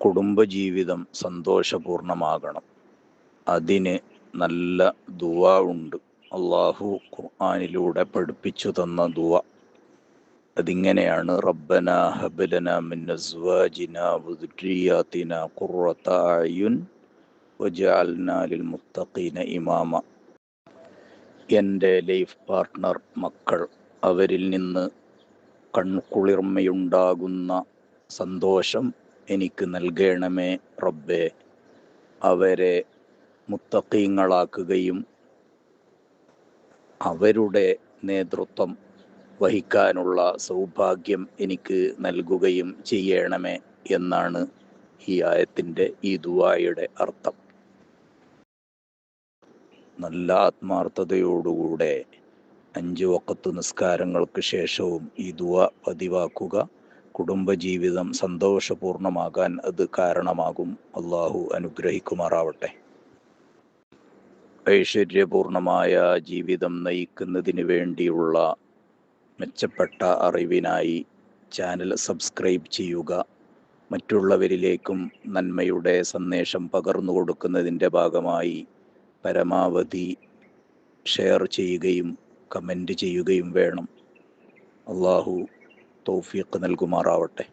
കുടുംബജീവിതം സന്തോഷപൂർണമാകണം. അതിന് നല്ല ദുവ ഉണ്ട്. അള്ളാഹു ഖുർആാനിലൂടെ പഠിപ്പിച്ചു തന്ന ദുവ അതിങ്ങനെയാണ് റബ്ബന ഹബലന മിൻ അസ്വാജിന വദുരിയാതിന ഖുർറത ലിൽ മുത്തഖീന ഇമാമ. എന്റെ ലൈഫ് പാർട്ട്ണർ മക്കൾ അവരിൽ നിന്ന് കൺകുളിർമയുണ്ടാകുന്ന സന്തോഷം എനിക്ക് നൽകണമേ റബ്ബെ. അവരെ മുത്തക്കീങ്ങളാക്കുകയും അവരുടെ നേതൃത്വം വഹിക്കാനുള്ള സൗഭാഗ്യം എനിക്ക് നൽകുകയും ചെയ്യണമേ എന്നാണ് ഈ ആയത്തിന്റെ ഈ ദുവായുടെ അർത്ഥം. നല്ല ആത്മാർത്ഥതയോടുകൂടെ അഞ്ച് വക്കത്ത് നിസ്കാരങ്ങൾക്ക് ശേഷവും ഈ ദുവ പതിവാക്കുക. കുടുംബജീവിതം സന്തോഷപൂർണമാകാൻ അത് കാരണമാകും. അള്ളാഹു അനുഗ്രഹിക്കുമാറാവട്ടെ. ഐശ്വര്യപൂർണമായ ജീവിതം നയിക്കുന്നതിന് വേണ്ടിയുള്ള മെച്ചപ്പെട്ട അറിവിനായി ചാനൽ സബ്സ്ക്രൈബ് ചെയ്യുക. മറ്റുള്ളവരിലേക്കും നന്മയുടെ സന്ദേശം പകർന്നു കൊടുക്കുന്നതിന്റെ ഭാഗമായി പരമാവധി ഷെയർ ചെയ്യുകയും കമന്റ് ചെയ്യുകയും വേണം. അള്ളാഹു തൗഫീഖ് നൽകുമാറാവട്ടെ.